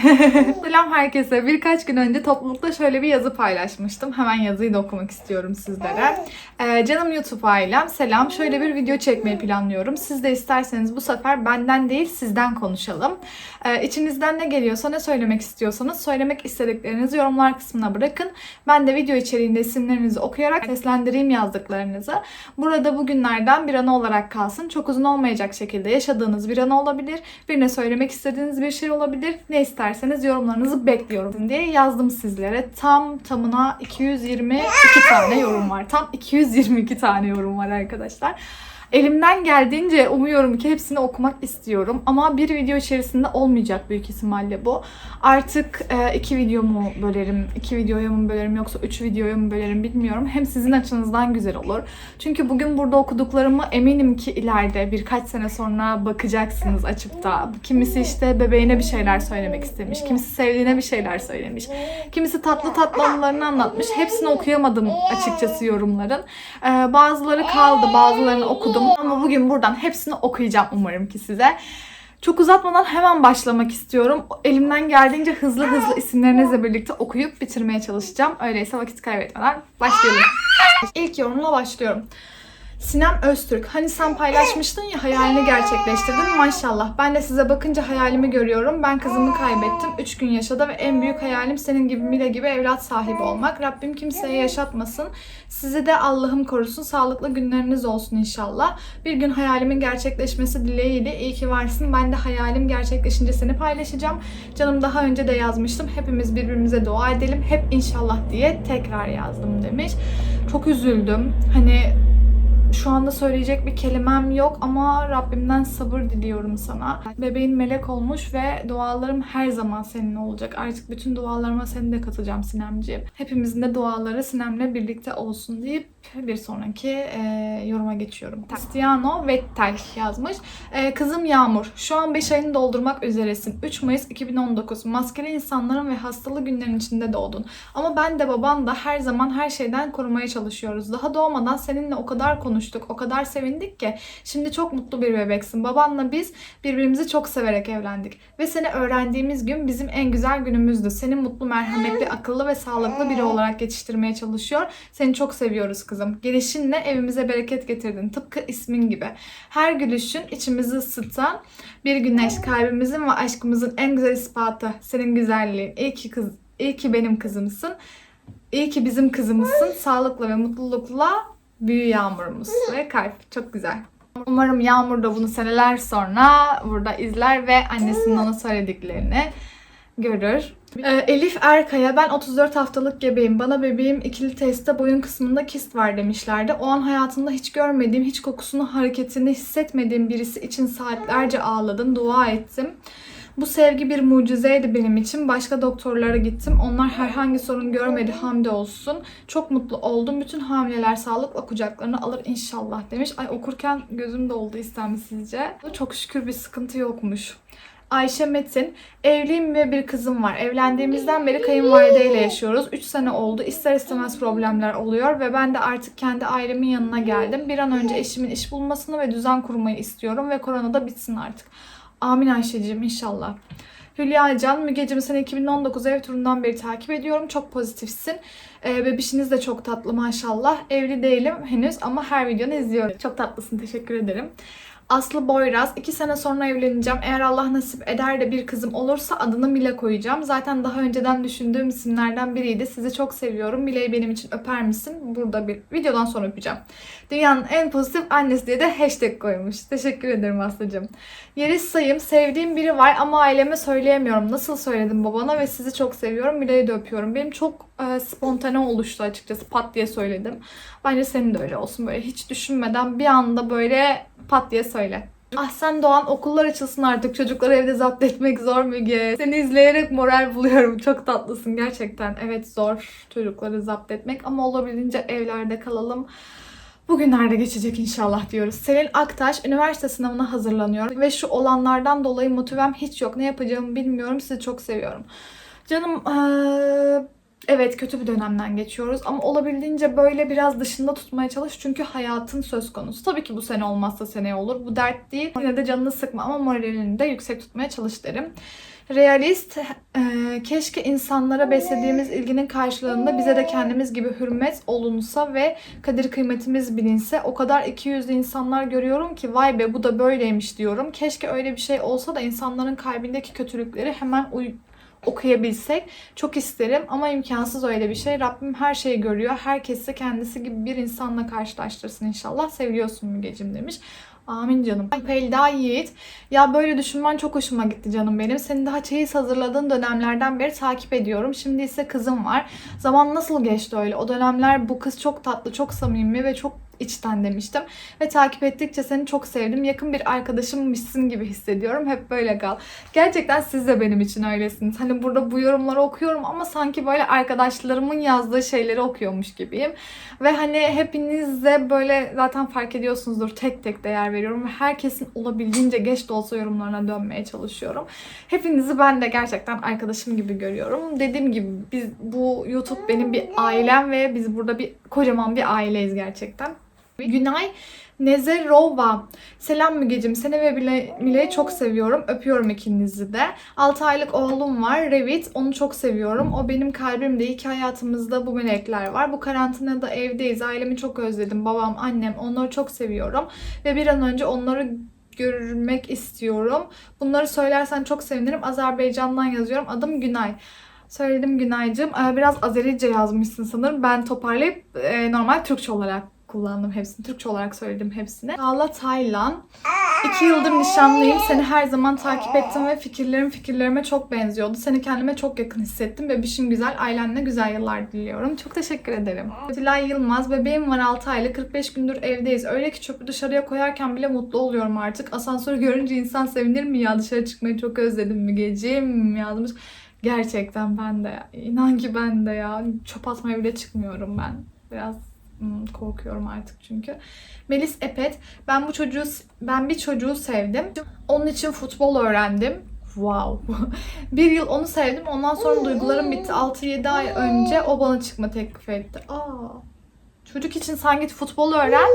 Selam herkese. Birkaç gün önce toplulukta şöyle bir yazı paylaşmıştım. Hemen yazıyı da okumak istiyorum sizlere. Ee, canım YouTube ailem selam. Şöyle bir video çekmeyi planlıyorum. Siz de isterseniz bu sefer benden değil sizden konuşalım. Ee, içinizden ne geliyorsa ne söylemek istiyorsanız söylemek istediklerinizi yorumlar kısmına bırakın. Ben de video içeriğinde isimlerinizi okuyarak seslendireyim yazdıklarınızı. Burada bugünlerden bir anı olarak kalsın. Çok uzun olmayacak şekilde yaşadığınız bir anı olabilir. Birine söylemek istediğiniz bir şey olabilir. Ne isterseniz yorumlarınızı bekliyorum diye yazdım sizlere. Tam tamına 222 tane yorum var. Tam 222 tane yorum var arkadaşlar. Elimden geldiğince umuyorum ki hepsini okumak istiyorum. Ama bir video içerisinde olmayacak büyük ihtimalle bu. Artık e, iki video mu bölerim, iki videoya mı bölerim yoksa üç videoya mı bölerim bilmiyorum. Hem sizin açınızdan güzel olur. Çünkü bugün burada okuduklarımı eminim ki ileride birkaç sene sonra bakacaksınız açıp da. Kimisi işte bebeğine bir şeyler söylemek istemiş. Kimisi sevdiğine bir şeyler söylemiş. Kimisi tatlı tatlı anılarını anlatmış. Hepsini okuyamadım açıkçası yorumların. Ee, bazıları kaldı, bazılarını okudum. Ama bugün buradan hepsini okuyacağım umarım ki size. Çok uzatmadan hemen başlamak istiyorum. Elimden geldiğince hızlı hızlı isimlerinizle birlikte okuyup bitirmeye çalışacağım. Öyleyse vakit kaybetmeden başlayalım. İlk yorumla başlıyorum. Sinem Öztürk. Hani sen paylaşmıştın ya hayalini gerçekleştirdin. Maşallah. Ben de size bakınca hayalimi görüyorum. Ben kızımı kaybettim. 3 gün yaşadı ve en büyük hayalim senin gibi Mile gibi evlat sahibi olmak. Rabbim kimseye yaşatmasın. Sizi de Allah'ım korusun. Sağlıklı günleriniz olsun inşallah. Bir gün hayalimin gerçekleşmesi dileğiyle iyi ki varsın. Ben de hayalim gerçekleşince seni paylaşacağım. Canım daha önce de yazmıştım. Hepimiz birbirimize dua edelim. Hep inşallah diye tekrar yazdım demiş. Çok üzüldüm. Hani şu anda söyleyecek bir kelimem yok ama Rabbimden sabır diliyorum sana. Bebeğin melek olmuş ve dualarım her zaman seninle olacak. Artık bütün dualarıma seni de katacağım Sinemciğim. Hepimizin de duaları Sinem'le birlikte olsun deyip bir sonraki e, yoruma geçiyorum. Cristiano Vettel yazmış. E, kızım Yağmur, şu an 5 ayını doldurmak üzeresin. 3 Mayıs 2019. Maskeli insanların ve hastalı günlerin içinde doğdun. Ama ben de baban da her zaman her şeyden korumaya çalışıyoruz. Daha doğmadan seninle o kadar konuştuk, o kadar sevindik ki. Şimdi çok mutlu bir bebeksin. Babanla biz birbirimizi çok severek evlendik. Ve seni öğrendiğimiz gün bizim en güzel günümüzdü. Seni mutlu, merhametli, akıllı ve sağlıklı biri olarak yetiştirmeye çalışıyor. Seni çok seviyoruz kızım. Gelişinle evimize bereket getirdin. Tıpkı ismin gibi. Her gülüşün içimizi ısıtan bir güneş. Kalbimizin ve aşkımızın en güzel ispatı. Senin güzelliğin. İyi ki kız, iyi ki benim kızımsın. İyi ki bizim kızımızsın. Sağlıkla ve mutlulukla büyü yağmurumuz ve kalp. Çok güzel. Umarım Yağmur da bunu seneler sonra burada izler ve annesinin ona söylediklerini görür. Ee, Elif Erkaya, ben 34 haftalık gebeyim. Bana bebeğim ikili testte boyun kısmında kist var demişlerdi. O an hayatımda hiç görmediğim, hiç kokusunu, hareketini hissetmediğim birisi için saatlerce ağladım, dua ettim. Bu sevgi bir mucizeydi benim için. Başka doktorlara gittim. Onlar herhangi sorun görmedi hamdolsun. Çok mutlu oldum. Bütün hamileler sağlıkla kucaklarına alır inşallah demiş. Ay okurken gözüm doldu istemsizce. Çok şükür bir sıkıntı yokmuş. Ayşe Metin, evliyim ve bir kızım var. Evlendiğimizden beri kayınvalideyle yaşıyoruz. 3 sene oldu. İster istemez problemler oluyor ve ben de artık kendi ailemin yanına geldim. Bir an önce eşimin iş bulmasını ve düzen kurmayı istiyorum ve korona da bitsin artık. Amin Ayşe'cim inşallah. Hülya Can, Mügeciğim seni 2019 ev turundan beri takip ediyorum. Çok pozitifsin. Ee, bebişiniz de çok tatlı maşallah. Evli değilim henüz ama her videonu izliyorum. Çok tatlısın teşekkür ederim. Aslı Boyraz. 2 sene sonra evleneceğim. Eğer Allah nasip eder de bir kızım olursa adını Mila koyacağım. Zaten daha önceden düşündüğüm isimlerden biriydi. Sizi çok seviyorum. Mila'yı benim için öper misin? Burada bir videodan sonra öpeceğim. Dünyanın en pozitif annesi diye de hashtag koymuş. Teşekkür ederim Aslı'cığım. Yeriz sayım. Sevdiğim biri var ama aileme söyleyemiyorum. Nasıl söyledim babana ve sizi çok seviyorum. Mila'yı da öpüyorum. Benim çok e, spontane oluştu açıkçası. Pat diye söyledim. Bence senin de öyle olsun. Böyle hiç düşünmeden bir anda böyle pat diye söyle. Ah sen Doğan okullar açılsın artık. Çocukları evde zapt etmek zor Müge. Seni izleyerek moral buluyorum. Çok tatlısın gerçekten. Evet zor çocukları zapt etmek ama olabildiğince evlerde kalalım. Bugünlerde geçecek inşallah diyoruz. Selin Aktaş üniversite sınavına hazırlanıyor ve şu olanlardan dolayı motivem hiç yok. Ne yapacağımı bilmiyorum. Sizi çok seviyorum. Canım eee, Evet kötü bir dönemden geçiyoruz ama olabildiğince böyle biraz dışında tutmaya çalış çünkü hayatın söz konusu. Tabii ki bu sene olmazsa seneye olur. Bu dert değil. Yine de canını sıkma ama moralini de yüksek tutmaya çalış derim. Realist, e, keşke insanlara beslediğimiz ilginin karşılığında bize de kendimiz gibi hürmet olunsa ve kadir kıymetimiz bilinse. O kadar ikiyüzlü insanlar görüyorum ki vay be bu da böyleymiş diyorum. Keşke öyle bir şey olsa da insanların kalbindeki kötülükleri hemen okuyabilsek. Çok isterim ama imkansız öyle bir şey. Rabbim her şeyi görüyor. Herkesi kendisi gibi bir insanla karşılaştırsın inşallah. Seviyorsun Mügeciğim demiş. Amin canım. Pelda Yiğit. Ya böyle düşünmen çok hoşuma gitti canım benim. Seni daha çeyiz hazırladığın dönemlerden beri takip ediyorum. Şimdi ise kızım var. Zaman nasıl geçti öyle? O dönemler bu kız çok tatlı, çok samimi ve çok içten demiştim. Ve takip ettikçe seni çok sevdim. Yakın bir arkadaşımmışsın gibi hissediyorum. Hep böyle kal. Gerçekten siz de benim için öylesiniz. Hani burada bu yorumları okuyorum ama sanki böyle arkadaşlarımın yazdığı şeyleri okuyormuş gibiyim. Ve hani hepinize böyle zaten fark ediyorsunuzdur tek tek değer veriyorum. Ve herkesin olabildiğince geç de olsa yorumlarına dönmeye çalışıyorum. Hepinizi ben de gerçekten arkadaşım gibi görüyorum. Dediğim gibi biz bu YouTube benim bir ailem ve biz burada bir kocaman bir aileyiz gerçekten. Günay Nezerova. Selam Mügecim. Seni ve Mile- Mile'yi çok seviyorum. Öpüyorum ikinizi de. 6 aylık oğlum var. Revit. Onu çok seviyorum. O benim kalbimde. İyi ki hayatımızda bu melekler var. Bu karantinada evdeyiz. Ailemi çok özledim. Babam, annem. Onları çok seviyorum. Ve bir an önce onları görmek istiyorum. Bunları söylersen çok sevinirim. Azerbaycan'dan yazıyorum. Adım Günay. Söyledim Günaycığım. Ee, Biraz Azerice yazmışsın sanırım. Ben toparlayıp e, normal Türkçe olarak kullandım hepsini. Türkçe olarak söyledim hepsini. Çağla Taylan. İki yıldır nişanlıyım. Seni her zaman takip ettim ve fikirlerim fikirlerime çok benziyordu. Seni kendime çok yakın hissettim. Bebişin güzel, ailenle güzel yıllar diliyorum. Çok teşekkür ederim. Tülay Yılmaz. Bebeğim var 6 aylık. 45 gündür evdeyiz. Öyle ki çöpü dışarıya koyarken bile mutlu oluyorum artık. Asansörü görünce insan sevinir mi ya? Dışarı çıkmayı çok özledim Mügeciğim yazmış. Gerçekten ben de. İnan ki ben de ya. Çöp atmaya bile çıkmıyorum ben. Biraz hmm, korkuyorum artık çünkü. Melis Epet. Ben bu çocuğu ben bir çocuğu sevdim. Onun için futbol öğrendim. Wow. bir yıl onu sevdim. Ondan sonra duygularım bitti. 6-7 ay önce o bana çıkma teklif etti. Aa. Çocuk için sen git futbol öğren.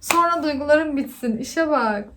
Sonra duygularım bitsin. İşe bak.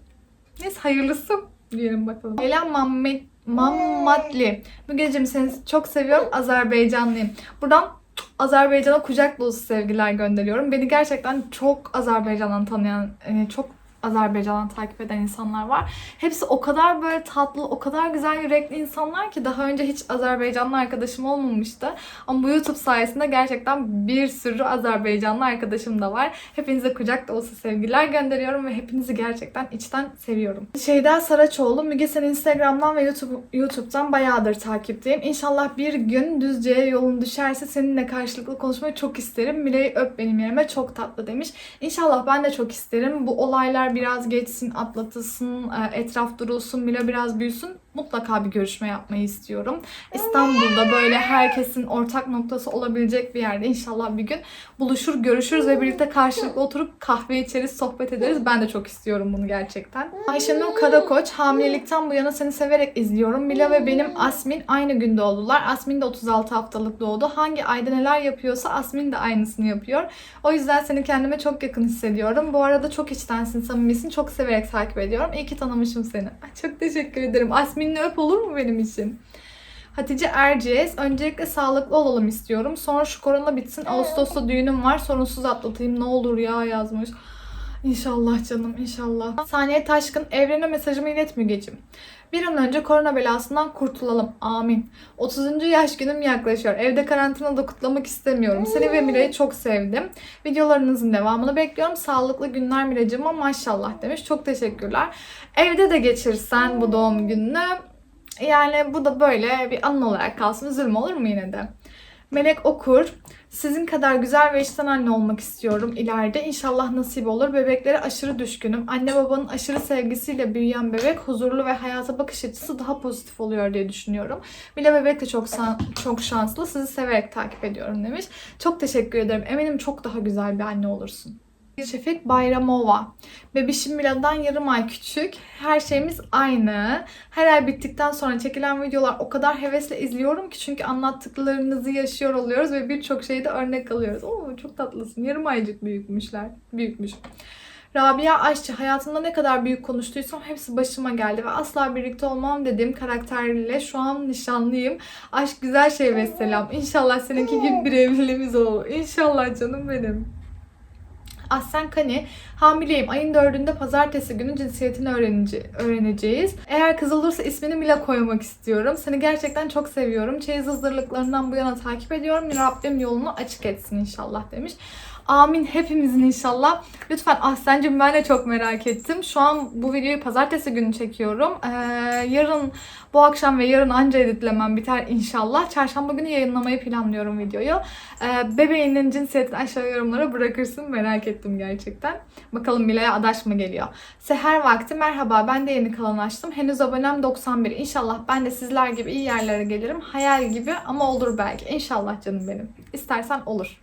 Neyse hayırlısı diyelim bakalım. Gelen Mammet Mammatli. Mügeciğim seni çok seviyorum. Azerbaycanlıyım. Buradan Azerbaycan'a kucak dolusu sevgiler gönderiyorum. Beni gerçekten çok Azerbaycan'dan tanıyan, e, çok Azerbaycan'dan takip eden insanlar var. Hepsi o kadar böyle tatlı, o kadar güzel yürekli insanlar ki daha önce hiç Azerbaycanlı arkadaşım olmamıştı. Ama bu YouTube sayesinde gerçekten bir sürü Azerbaycanlı arkadaşım da var. Hepinize kucak dolusu sevgiler gönderiyorum ve hepinizi gerçekten içten seviyorum. Şeyda Saraçoğlu, Müge sen Instagram'dan ve YouTube, YouTube'dan bayağıdır takipteyim. İnşallah bir gün Düzce'ye yolun düşerse seninle karşılıklı konuşmayı çok isterim. Mile'yi öp benim yerime çok tatlı demiş. İnşallah ben de çok isterim. Bu olaylar biraz geçsin, atlatılsın, e, etraf durulsun, Mila biraz büyüsün. Mutlaka bir görüşme yapmayı istiyorum. İstanbul'da böyle herkesin ortak noktası olabilecek bir yerde inşallah bir gün buluşur, görüşürüz ve birlikte karşılıklı oturup kahve içeriz, sohbet ederiz. Ben de çok istiyorum bunu gerçekten. Ayşenur Karakoç, hamilelikten bu yana seni severek izliyorum. Mila ve benim Asmin aynı gün doğdular. Asmin de 36 haftalık doğdu. Hangi ayda neler yapıyorsa Asmin de aynısını yapıyor. O yüzden seni kendime çok yakın hissediyorum. Bu arada çok içtensin, samimisin. Çok severek takip ediyorum. İyi ki tanımışım seni. Çok teşekkür ederim. Asmin'le öp olur mu benim için? Hatice Erciyes. Öncelikle sağlıklı olalım istiyorum. Sonra şu korona bitsin. Ağustos'ta düğünüm var. Sorunsuz atlatayım. Ne olur ya yazmış. İnşallah canım inşallah. Saniye Taşkın evrene mesajımı ilet Mügeciğim. Bir an önce korona belasından kurtulalım. Amin. 30. yaş günüm yaklaşıyor. Evde karantinada kutlamak istemiyorum. Seni ve Mira'yı çok sevdim. Videolarınızın devamını bekliyorum. Sağlıklı günler Miracığıma maşallah demiş. Çok teşekkürler. Evde de geçirsen bu doğum gününü yani bu da böyle bir anı olarak kalsın. Üzülme olur mu yine de? Melek Okur. Sizin kadar güzel ve içten anne olmak istiyorum ileride. İnşallah nasip olur. Bebeklere aşırı düşkünüm. Anne babanın aşırı sevgisiyle büyüyen bebek huzurlu ve hayata bakış açısı daha pozitif oluyor diye düşünüyorum. Mila bebek de çok çok şanslı. Sizi severek takip ediyorum demiş. Çok teşekkür ederim. Eminim çok daha güzel bir anne olursun. Şefik Bayramova. Bebişim Mila'dan yarım ay küçük. Her şeyimiz aynı. Her ay bittikten sonra çekilen videolar o kadar hevesle izliyorum ki çünkü anlattıklarınızı yaşıyor oluyoruz ve birçok şeyde örnek alıyoruz. Oo çok tatlısın. Yarım aycık büyükmüşler. Büyükmüş. Rabia Aşçı hayatımda ne kadar büyük konuştuysam hepsi başıma geldi ve asla birlikte olmam dediğim karakterle şu an nişanlıyım. Aşk güzel şey ve selam. İnşallah seninki gibi bir evliliğimiz olur. İnşallah canım benim. Ahsen Kani, hamileyim. Ayın dördünde pazartesi günü cinsiyetini öğrenece- öğreneceğiz. Eğer kız olursa ismini Mila koymak istiyorum. Seni gerçekten çok seviyorum. Çeyiz hazırlıklarından bu yana takip ediyorum. Rabbim yolunu açık etsin inşallah demiş. Amin hepimizin inşallah. Lütfen Ahsen'cim ben de çok merak ettim. Şu an bu videoyu pazartesi günü çekiyorum. Ee, yarın bu akşam ve yarın anca editlemem biter inşallah. Çarşamba günü yayınlamayı planlıyorum videoyu. Ee, bebeğinin cinsiyetini aşağı yorumlara bırakırsın. Merak ettim gerçekten. Bakalım Mila'ya adaş mı geliyor? Seher vakti merhaba ben de yeni kanal açtım. Henüz abonem 91. İnşallah ben de sizler gibi iyi yerlere gelirim. Hayal gibi ama olur belki. İnşallah canım benim. İstersen olur.